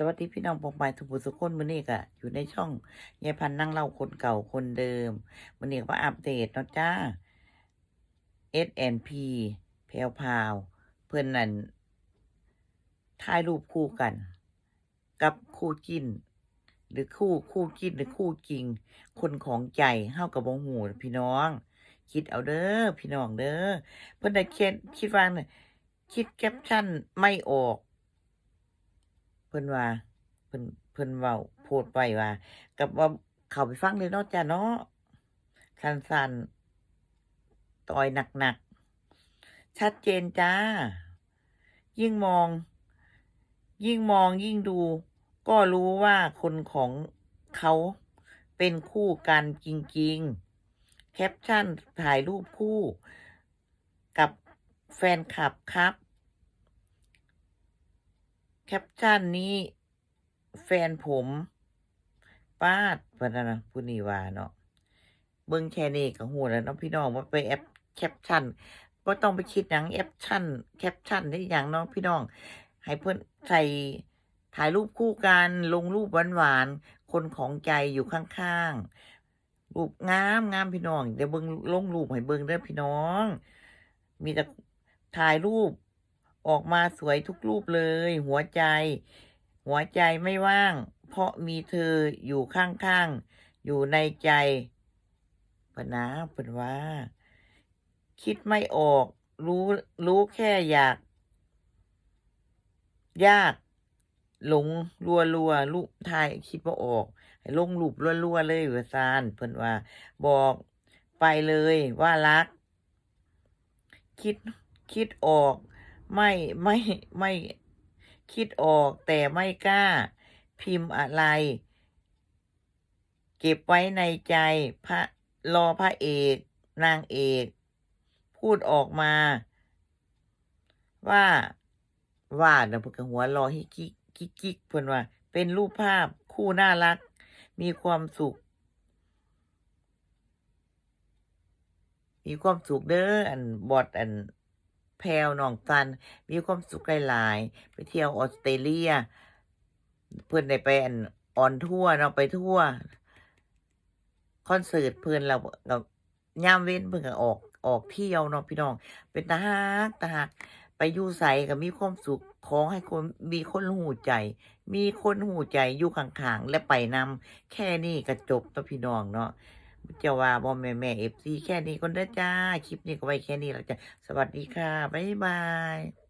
สวัสดีพี่น้องปองปายทุกผู้ทุกคนมื้อนี้ก็อยู่ในช่องยายพันนั่งเล่าคนเก่าคนเดิมมื้อนี้ก็มาอัปเดตเนาะจ้า S&P แพรวพาว เพิ่นนั่นถ่ายรูปคู่กัน กับคู่จิ้น หรือคู่คู่จิ้นหรือคู่จริง คนของใจเฮากับบ่ฮู้พี่น้อง คิดเอาเด้อพี่น้องเด้อเพิ่อนได้เขียนคิดว่าน่ะคิดแคปชั่นไม่ออก พิ่นว่าเพิ่นเพิ่นเว้าโพดไว้ว่ากับว่าเขาไปฟังเลยเนาะจ้ะเนาะสั้นต่อยหนักๆ ชัดเจนจ้า ยิ่งมอง ยิ่งมองยิ่งดู ก็รู้ว่าคนของเขาเป็นคู่กันจริงๆ แคปชั่นถ่ายรูปคู่กับแฟนคลับครับ แคปชั่นนี้ แฟนผมป้าดพนะนผู้นีวาเนาะเบิ่งแค่นี้ก็ฮู้แล้วเนาะพี่น้องว่าไปแอปแคปชั่นบ่ต้องไปคิดหยังแอปชั่น แคปชั่นได้หยังเนาะพี่น้อง ให้เพิ่อนใส่ถ่ายรูปคู่กันลงรูปหวานๆคนของใจอยู่ข้างๆรูปงามงามพี่น้องเดี๋ยวเบิ่งลงรูปให้เบิ่งเด้อพี่น้อง มีแต่ถ่ายรูป ออกมาสวยทุกรูปเลย หัวใจ หัวใจไม่ว่าง เพราะมีเธออยู่ข้างๆ อยู่ในใจปนะเปินว่า คิดไม่ออก รู้รู้แค่อยาก ยาก หลงรัวรัวลูกทายคิดว่าออกให้ลงรูปรัวรัวเลยว่าซานเพิ่นว่า บอกไปเลยว่ารัก คิดคิดออก ไม่ไม่ไม่คิดออกแต่ไม่กล้า พิมพ์อะไร เก็บไว้ในใจพระรอพระเอก นางเอก พูดออกมา ว่าว่าเดี๋ยวเพิ่นก็หัวรอให้กิ๊กกิ๊กกิ๊กเพิ่นว่า เป็นรูปภาพคู่น่ารัก มีความสุข มีความสุขเด้ออันบอดอัน แพรวน้องตัน มีความสุขหลาย ไปเที่ยวออสเตรเลีย เพิ่อนได้ไปอันออนทั่วเนาะไปทั่ว คอนเสิร์ตเพิ่นแล้วก็ยามเว้นเพิ่อนก็ออกออกเที่ยวเนาะพี่น้อง เป็นตาฮักตาฮักไปอยู่ไสก็มีความสุขขอให้คนมีคนหูใจ มีคนหูใจอยู่ข้างๆและไปนำแค่นี้ก็จบตัวพี่น้องเนาะ จะว่าบ่แม่แม่ FC แค่นี้ก่อนเด้อจ้า คลิปนี้ก็ไว้แค่นี้แล้วจ้ะ สวัสดีค่ะ บ๊ายบาย